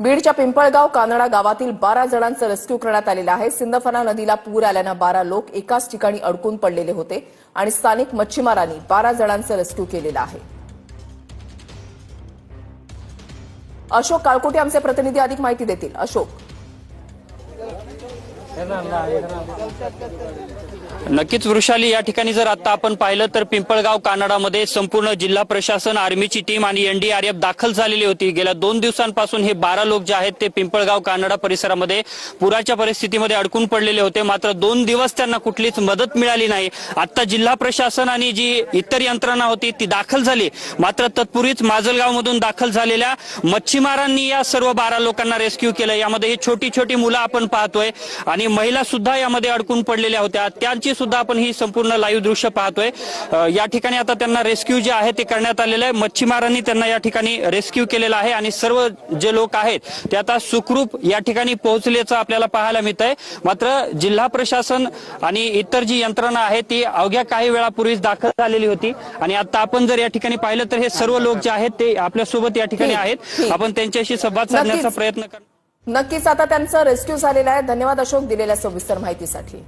बीडच्या पिंपळगाव कानडा गावातील बारा जणांचं रेस्क्यू करण्यात आलेलं आहे. सिंदफना नदीला पूर आल्यानं बारा लोक एकाच ठिकाणी अडकून पडलेले होते आणि स्थानिक मच्छीमारांनी बारा जणांचं रेस्क्यू केलेलं आहे. अशोक काळकोटे आमचे प्रतिनिधी अधिक माहिती देतील. अशोक. नक्कीच वृषाली या ठिकाणी जर आता आपण पाहिलं तर पिंपळगाव कानडामध्ये संपूर्ण जिल्हा प्रशासन आर्मीची टीम आणि एनडीआरएफ दाखल झालेली होती. गेल्या दोन दिवसांपासून हे बारा लोक जे आहेत ते पिंपळगाव कानडा परिसरामध्ये पुराच्या परिस्थितीमध्ये अडकून पडलेले होते. मात्र दोन दिवस त्यांना कुठलीच मदत मिळाली नाही. आता जिल्हा प्रशासन आणि जी इतर यंत्रणा होती ती दाखल झाली. मात्र तत्पूर्वीच माजलगावमधून दाखल झालेल्या मच्छीमारांनी या सर्व बारा लोकांना रेस्क्यू केलं. यामध्ये ही छोटी छोटी मुलं आपण पाहतोय आणि महिला सुद्धा यामध्ये अडकून पडलेल्या होत्या. त्यांची सुद्धा आपण ही संपूर्ण लाईव्ह दृश्य पाहतोय. या ठिकाणी आता त्यांना रेस्क्यू जे आहे ते करण्यात आलेलं आहे. मच्छीमारांनी त्यांना या ठिकाणी रेस्क्यू केलेलं आहे आणि सर्व जे लोक आहेत ते आता सुखरूप या ठिकाणी पोहोचल्याचं आपल्याला पाहायला मिळत आहे मात्र जिल्हा प्रशासन आणि इतर जी यंत्रणा आहे ती अवघ्या काही वेळापूर्वीच दाखल झालेली होती. आणि आता आपण जर या ठिकाणी पाहिलं तर हे सर्व लोक जे आहेत ते आपल्यासोबत या ठिकाणी ठीक, आहेत. आपण त्यांच्याशी संवाद साधण्याचा. प्रयत्न करणार नक्कीच आता त्यांचं रेस्क्यू झालेलं आहे. धन्यवाद अशोक दिलेल्या सविस्तर माहितीसाठी.